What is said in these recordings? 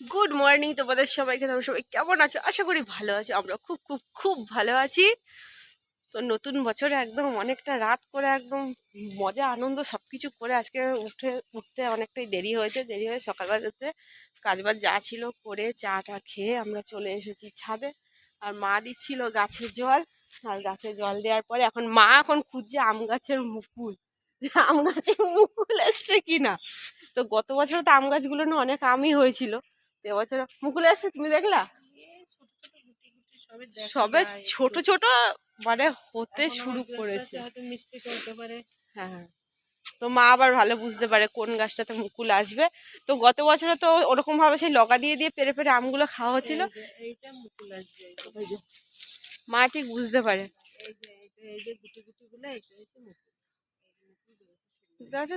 Good morning তোমাদের সবাইকে, তোমরা সবাই কেমন আছো? আশা করি ভালো আছো, আমরা খুব খুব খুব ভালো আছি। তো নতুন বছরে একদম অনেকটা রাত করে একদম মজা, আনন্দ সব কিছু করে আজকে উঠে, উঠতে অনেকটাই দেরি হয়েছে, দেরি হয়ে সকালবেলাতে কাজবাজ যা ছিল করে চা টা খেয়ে আমরা চলে এসেছি ছাদে। আর মা দিচ্ছিল গাছে জল, আর গাছে জল দেওয়ার পরে এখন মা এখন খুঁজছে আম গাছের মুকুল। আম গাছে মুকুল এসছে কিনা? তো গত বছর তো আম গাছগুলো না অনেক আমই হয়েছিল। এবছর মুকুল এসছে তুমি দেখলা? সবে ছোট ছোট মানে হতে শুরু করেছে। হ্যাঁ হ্যাঁ। তো মা আবার ভালো বুঝতে পারে কোন গাছটাতে মুকুল আসবে। তো গত বছরে তো ওরকম ভাবে সেই লগা দিয়ে দিয়ে পেরে পেরে আমগুলো খাওয়া হচ্ছিল। মা ঠিক বুঝতে পারে।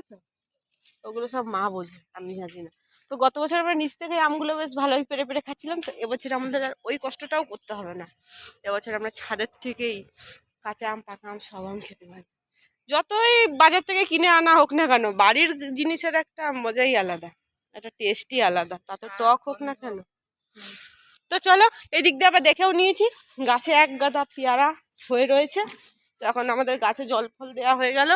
তো ওগুলো সব মা বোঝে আমি জানি না। তো গত বছর আমরা নিচ থেকে আমগুলো বেশ ভালোই পেরে পেরে খাচ্ছিলাম তো এবছর আমাদের আর ওই কষ্টটাও করতে হবে না। এবছর আমরা ছাদের থেকেই কাঁচা আম পাকা আম সব আম খেতে পারি। যতই বাজার থেকে কিনে আনা হোক না কেন বাড়ির জিনিসের একটা মজাই আলাদা একটা টেস্টই আলাদা তা তো টক হোক না কেন। তো চলো এই দিক দিয়ে আবার দেখেও নিয়েছি গাছে এক গাদা পেয়ারা হয়ে রয়েছে। তো এখন আমাদের গাছে জল ফল দেওয়া হয়ে গেল।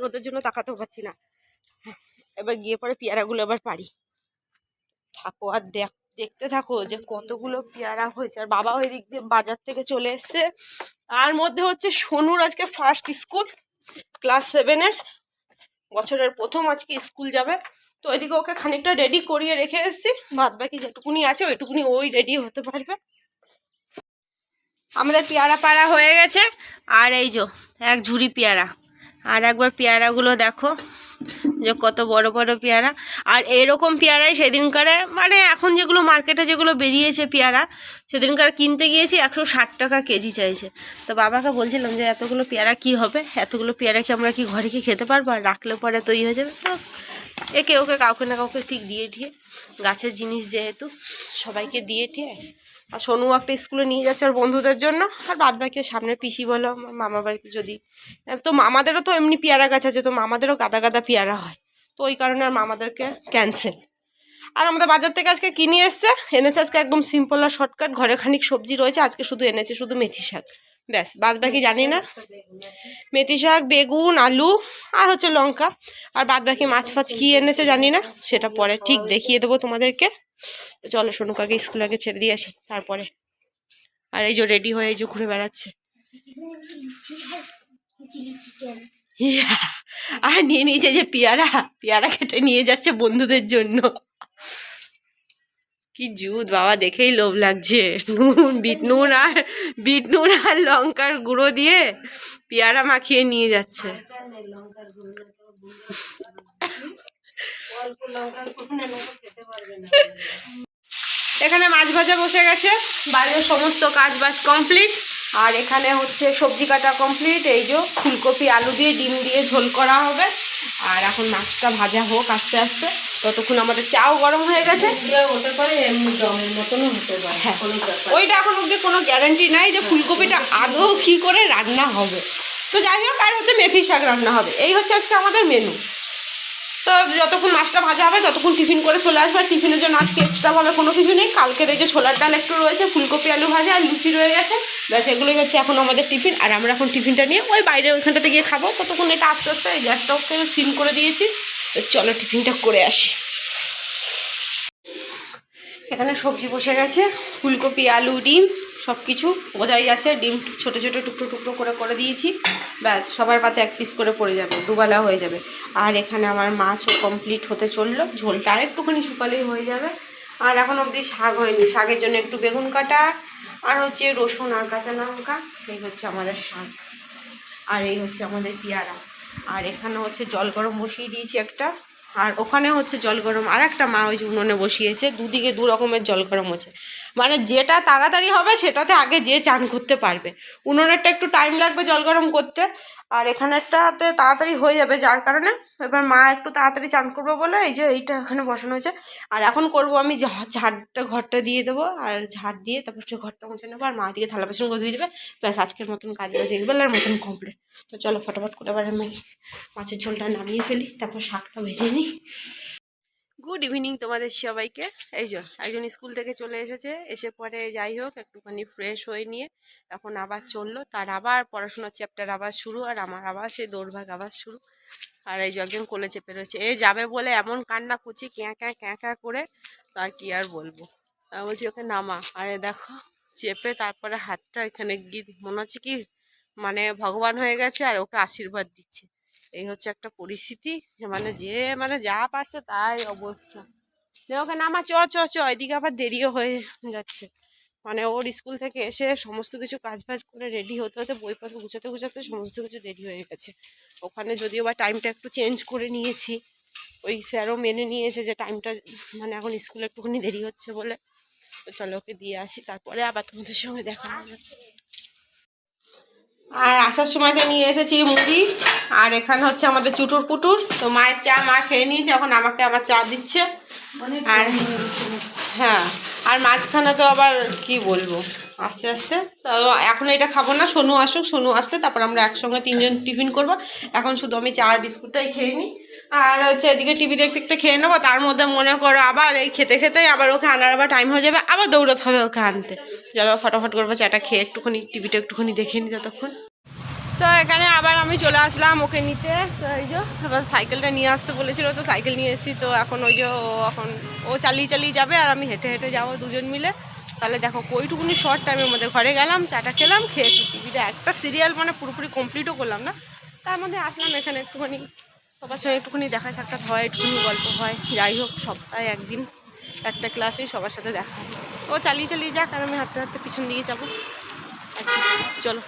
রোদের জন্য তাকাতেও পাচ্ছি না। এবার গিয়ে পরে পেয়ারাগুলো এবার পারি থাকো আর দেখ, দেখতে থাকো যে কতগুলো পেয়ারা হয়েছে। আর বাবা ওই দিক দিয়ে বাজার থেকে চলে এসছে। তার মধ্যে হচ্ছে সোনুর আজকে ফার্স্ট স্কুল ক্লাস সেভেনের বছরের প্রথম আজকে স্কুল যাবে। তো ওইদিকে ওকে খানিকটা রেডি করিয়ে রেখে এসেছি। বাদ বাকি যেটুকুনি আছে ওইটুকুনি ওই রেডি হতে পারবে। আমাদের পেয়ারা পাড়া হয়ে গেছে। আর এই যো, এক ঝুড়ি পেয়ারা। আর একবার পেয়ারাগুলো দেখো, যে কত বড় বড় পেয়ারা। আর এরকম পেয়ারাই সেদিনকারে মানে এখন যেগুলো মার্কেটে যেগুলো বেরিয়েছে পেয়ারা, সেদিনকার কিনতে গিয়েছি একশো ষাট টাকা কেজি চাইছে। তো বাবাকে বলছিলাম যে, এতগুলো পেয়ারা কি হবে? এতগুলো পেয়ারা কি আমরা কি ঘরে কি খেতে পারব? আর রাখলে পরে তো ইয়ে হয়ে যাবে। তো একে ওকে কাউকে না কাউকে ঠিক দিয়ে দিয়ে, গাছের জিনিস যেহেতু, সবাইকে দিয়ে টিয়ে আর সোনু একটা স্কুলে নিয়ে যাচ্ছে ওর বন্ধুদের জন্য। আর বাদ বাকি সামনের পিসি বলো, আমার মামার বাড়িতে যদি। তো মামাদেরও তো এমনি পেয়ারা গাছ আছে, তো মামাদেরও গাদা গাদা পেয়ারা হয়। তো ওই কারণে আর মামাদেরকে ক্যান্সেল আর আমাদের বাজার থেকে আজকে কিনে এসছে? এনেছে আজকে একদম সিম্পল আর শর্টকাট ঘরে খানিক সবজি রয়েছে, আজকে শুধু এনেছে শুধু মেথি শাক। ব্যাস বাদ বাকি জানি না। মেথি শাক, বেগুন, আলু আর হচ্ছে লঙ্কা। আর বাদ বাকি মাছ ফাছ কী এনেছে জানি না, সেটা পরে ঠিক দেখিয়ে দেবো তোমাদেরকে। তো চলো সোনুকাকে স্কুল আগে ছেড়ে দিয়ে আসি, তারপরে। আর এই যে রেডি হয়ে এই যে ঘুরে বেড়াচ্ছে। আর নিয়ে নিয়েছে যে পেয়ারা পেয়ারা কেটে নিয়ে যাচ্ছে বন্ধুদের জন্য। কি জুত, বাবা, দেখেই লোভ লাগছে। নুন, বিট, নুন আর, বিট, নুন আর লঙ্কার গুঁড়ো দিয়ে পেয়ারা মাখিয়ে নিয়ে যাচ্ছে। লঙ্কার এখানে মাছ ভাজা বসে গেছে। বাইরের সমস্ত কাজ বাজ কমপ্লিট আর এখানে হচ্ছে সবজি কাটা কমপ্লিট এই যে ফুলকপি, আলু দিয়ে, ডিম দিয়ে ঝোল করা হবে। আর এখন মাছটা ভাজা হোক আস্তে আস্তে। ততক্ষণ আমাদের চাও গরম হয়ে গেছে। হ্যাঁ। ওইটা এখন অব্দি কোনো গ্যারান্টি নাই যে ফুলকপিটা আদৌ কি করে রান্না হবে। তো যাই হোক, আর হচ্ছে মেথি শাক রান্না হবে। এই হচ্ছে আজকে আমাদের মেনু যতক্ষণ মাছটা ভাজা হবে, ততক্ষণ টিফিন করে চলে আসবে। আর টিফিনের জন্য আজকে এক্সট্রাভাবে কোনো কিছু নেই। কালকের এই যে ছোলার ডাল একটু রয়েছে, ফুলকপি, আলু ভাজা আর লুচি রয়ে গেছে। ব্যাস, এগুলোই হচ্ছে এখন আমাদের টিফিন। আর আমরা এখন টিফিনটা নিয়ে ওই বাইরে ওইখানটাতে গিয়ে খাব। ততক্ষণ এটা আস্তে আস্তে এই গ্যাসটাকে সিম করে দিয়েছি। তো চলো টিফিনটা করে আসি। এখানে সবজি বসে গেছে। ফুলকপি, আলু, ডিম। সব কিছু বোঝাই যাচ্ছে, ডিম ছোটো ছোটো টুকরো টুকরো করে করে দিয়েছি। ব্যাস, সবার পাতে এক পিস করে পড়ে যাবে, দুবেলা হয়ে যাবে। আর এখানে আমার মাছও কমপ্লিট হতে চলল, ঝোলটা আর একটুখানি শুকালেই হয়ে যাবে। আর এখন অবধি শাক হয়নি, শাকের জন্য একটু বেগুন কাটা আর হচ্ছে রসুন আর কাঁচা লঙ্কা, এই হচ্ছে আমাদের শাক। আর এই হচ্ছে আমাদের পেয়ারা। আর এখানে হচ্ছে জল গরম বসিয়ে দিয়েছি একটা। আর ওখানে হচ্ছে জল গরম আর একটা মা ওই উনুনে বসিয়েছে, দুদিকে দু রকমের জল গরম হচ্ছে। মানে যেটা তাড়াতাড়ি হবে সেটাতে আগে যে চান করতে পারবে। উনুনেরটা একটু টাইম লাগবে জল গরম করতে। আর এখানেরটাতে তাড়াতাড়ি হয়ে যাবে, যার কারণে এবার মা একটু তাড়াতাড়ি চান করবে বলে এই যে এইটা এখানে বসানো হয়েছে। আর এখন করব আমি ঝাড়টা ঘরটা দিয়ে দেবো। আর ঝাড় দিয়ে তারপর সে ঘরটা মুছে নেব। আর মা দিকে থালা বাসন করে দিয়ে দেবে। ব্যাস, আজকের মতন কাজ বাজ এগুলোর মতন কমপ্লিট তো চলো, ফটাফট করে এবার আমি মাছের ঝোলটা নামিয়ে ফেলি, তারপর শাকটা ভেজে নিই। গুড ইভিনিং তোমাদের সবাইকে। এই যে, একজন স্কুল থেকে চলে এসেছে। এসে পরে যাই হোক, একটুখানি ফ্রেশ হয়ে নিয়ে এখন আবার চলল। তার আবার পড়াশোনার চ্যাপ্টার আবার শুরু আর আমার আবার সেই দৌড়ভাগ আবার শুরু। আর এই যে একজন কোলে চেপে রয়েছে। এ যাবে বলে এমন কান্না করছি, ক্যাঁ ক্যাঁ ক্যাঁ ক্যাঁ করে তার কি আর বলব। বলছি, ওকে নামা। আরে দেখো, চেপে তারপরে হাতটা এখানে গিয়ে মনে হচ্ছে কি মানে ভগবান হয়ে গেছে আর ওকে আশীর্বাদ দিচ্ছে। এই হচ্ছে একটা পরিস্থিতি মানে যে মানে যা পারছে তাই অবস্থা। ওকে নামা চ চ চ, এদিকে আবার দেরিও হয়ে যাচ্ছে। মানে ওর স্কুল থেকে এসে সমস্ত কিছু কাজ বাজ করে রেডি হতে হতে বইপত্র গুছাতে গুছাতে সমস্ত কিছু দেরি হয়ে গেছে। ওখানে যদিও বা টাইমটা একটু চেঞ্জ করে নিয়েছি, ওই স্যারও মেনে নিয়েছে যে টাইমটা মানে এখন স্কুলে একটুখানি দেরি হচ্ছে বলে। তো চলো ওকে দিয়ে আসি, তারপরে আবার তোমাদের সঙ্গে দেখা হবে। আর আসার সময় তো নিয়ে এসেছি মুড়ি। আর এখানে হচ্ছে আমাদের চুটুর পুটুর। তো মায়ের চা মা খেয়ে নিয়েছে এখন আমাকে আবার চা দিচ্ছে। আর হ্যাঁ। আর মাঝখানে তো আবার কি বলব? আস্তে আস্তে। তো এখন এটা খাব না, সোনু আসুক, সোনু আসলে তারপর আমরা একসঙ্গে তিনজন টিফিন করব। এখন শুধু আমি চা আর বিস্কুটটাই খেয়ে নিই। আর হচ্ছে এদিকে টিভি দেখতে দেখতে খেয়ে নেব, তার মধ্যে মনে করো আবার এই খেতে খেতেই আবার ওকে আনার আবার টাইম হয়ে যাবে, আবার দৌড়াতে হবে ওকে আনতে। চলো, ফটাফট করব চাটা খেয়ে একটুখানি, টিভিটা একটুখানি দেখে নিই ততক্ষণ। তো এখানে আবার আমি চলে আসলাম ওকে নিতে। তো এই যে এবার সাইকেলটা নিয়ে আসতে বলেছিল, তো সাইকেল নিয়ে এসেছি। তো এখন ওই যে ও এখন, ও চালিয়ে চালিয়ে যাবে আর আমি হেঁটে হেঁটে যাব দুজন মিলে। তাহলে দেখো কইটুকুনি শর্ট টাইমের মধ্যে ঘরে গেলাম, চাটা খেলাম খেয়েছি টিভিতে একটা সিরিয়াল মানে পুরোপুরি কমপ্লিটও করলাম না। তার মধ্যে আসলাম এখানে একটুখানি। সবার সঙ্গে একটুখানি দেখা সাক্ষাৎ হয়, একটুখানি গল্প হয়। যাই হোক, সপ্তাহে একদিন একটা ক্লাসেই সবার সাথে দেখা। ও চালিয়ে চালিয়ে যাক, আর আমি হাঁটতে হাঁটতে পিছন দিকে যাব। চলো।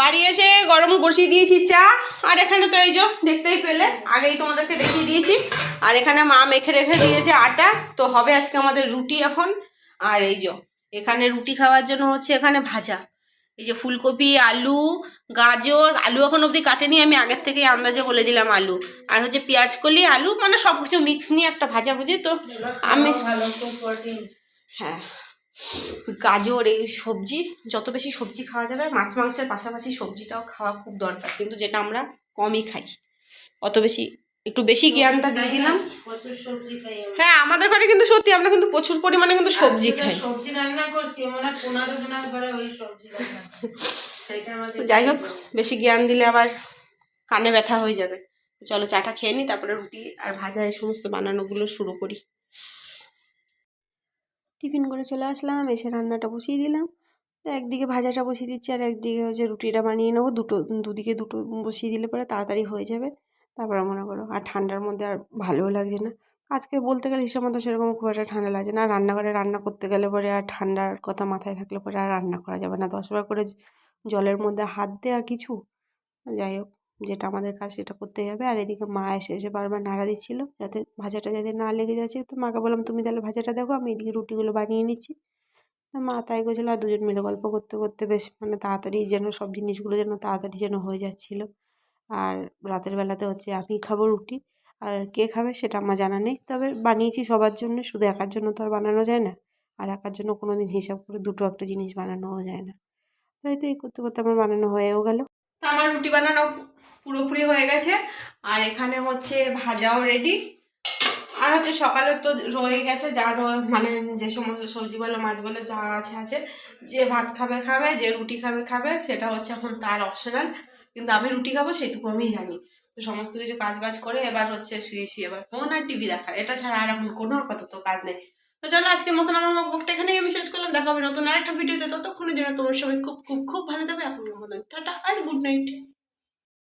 বাড়ি এসে গরম বসিয়ে দিয়েছি চা আর এখানে তো এই যে দেখতেই পেলে আগেই তোমাদেরকে দেখিয়ে দিয়েছি। আর এখানে মা মেখে রেখে দিয়েছে আটা তো হবে আজকে আমাদের রুটি এখন। আর এই যে এখানে রুটি খাওয়ার জন্য হচ্ছে এখানে ভাজা। এই যে ফুলকপি আলু গাজর আলু এখন অবধি কাটেনি আমি আগের থেকেই আন্দাজে বলে দিলাম আলু। আর হচ্ছে পেঁয়াজ কলি আলু মানে সব কিছু মিক্স নিয়ে একটা ভাজা বুঝি তো আমি হ্যাঁ। গাজর এই সবজি যত বেশি সবজি খাওয়া যাবে মাছ মাংসের পাশাপাশি সবজিটাও খাওয়া খুব দরকার। কিন্তু যেটা আমরা কমই খাই। অত বেশি একটু বেশি জ্ঞানটা দিয়ে দিলাম। হ্যাঁ আমাদের ঘরে কিন্তু সত্যি আমরা কিন্তু প্রচুর পরিমাণে কিন্তু সবজি খাই। সবজি রান্না করছি ঘরে ওই সবজি যাই হোক বেশি জ্ঞান দিলে আবার কানে ব্যথা হয়ে যাবে। চলো চাটা খেয়ে নিই তারপরে রুটি আর ভাজা এই সমস্ত বানানোগুলো শুরু করি। টিফিন করে চলে আসলাম, এসে রান্নাটা বসিয়ে দিলাম। তো একদিকে ভাজাটা বসিয়ে দিচ্ছি আর একদিকে হচ্ছে রুটিটা বানিয়ে নেব। দুটো, দুদিকে দুটো বসিয়ে দিলে পরে তাড়াতাড়ি হয়ে যাবে। তারপরে মনে করো, আর ঠান্ডার মধ্যে আর ভালোও লাগছে না। আজকে বলতে গেলে হিসাব মতো সেরকম খুব একটা ঠান্ডা লাগছে না। রান্নাঘরে রান্না করতে গেলে পরে আর ঠান্ডার কথা মাথায় থাকলে পরে আর রান্না করা যাবে না। দশবার করে জলের মধ্যে হাত দে আর কিছু। যাই হোক। যেটা আমাদের কাজ সেটা করতে হবে। আর এদিকে মা এসে এসে বারবার নাড়া দিচ্ছিল যাতে ভাজাটা যাতে না লেগে যাচ্ছে। তো মাকে বললাম, তুমি তাহলে ভাজাটা দেখো, আমি এদিকে রুটিগুলো বানিয়ে নিচ্ছি। তা মা তাই করছিল। আর দুজন মিলে গল্প করতে করতে বেশ মানে তাড়াতাড়ি যেন সব জিনিসগুলো যেন তাড়াতাড়ি যেন হয়ে যাচ্ছিল। আর রাতের বেলাতে হচ্ছে, আমি খাব রুটি, আর কে খাবে সেটা আমার জানা নেই। তবে বানিয়েছি সবার জন্য, শুধু একার জন্য তো আর বানানো যায় না। আর একার জন্য কোনো দিন হিসাব করে দুটো একটা জিনিস বানানোও যায় না। তাই তো এই করতে করতে আমার বানানো হয়েও গেল। আমার রুটি বানানো পুরোপুরি হয়ে গেছে। আর এখানে হচ্ছে ভাজাও রেডি আর হচ্ছে সকালে তো রয়ে গেছে যা মানে যে সমস্ত সবজি বলো, মাছ বলো, যা আছে আছে। যে ভাত খাবে খাবে, যে রুটি খাবে খাবে, সেটা হচ্ছে এখন তার অপশনাল কিন্তু আমি রুটি খাব সেটুকু আমি জানি। তো সমস্ত কিছু কাজ বাজ করে এবার হচ্ছে শুয়ে শুয়ে এবার ফোন আর টিভি দেখা। এটা ছাড়া আর এখন কোনো আপাতত কাজ নেই। তো চলো আজকের মতন আমার মুখটা এখানেই আমি শেষ করলাম। দেখা নতুন আরেকটা ভিডিওতে ততক্ষণের জন্য তোমার সবাই খুব খুব খুব ভালো থাকবে। এখন মতন টাটা আর গুড নাইট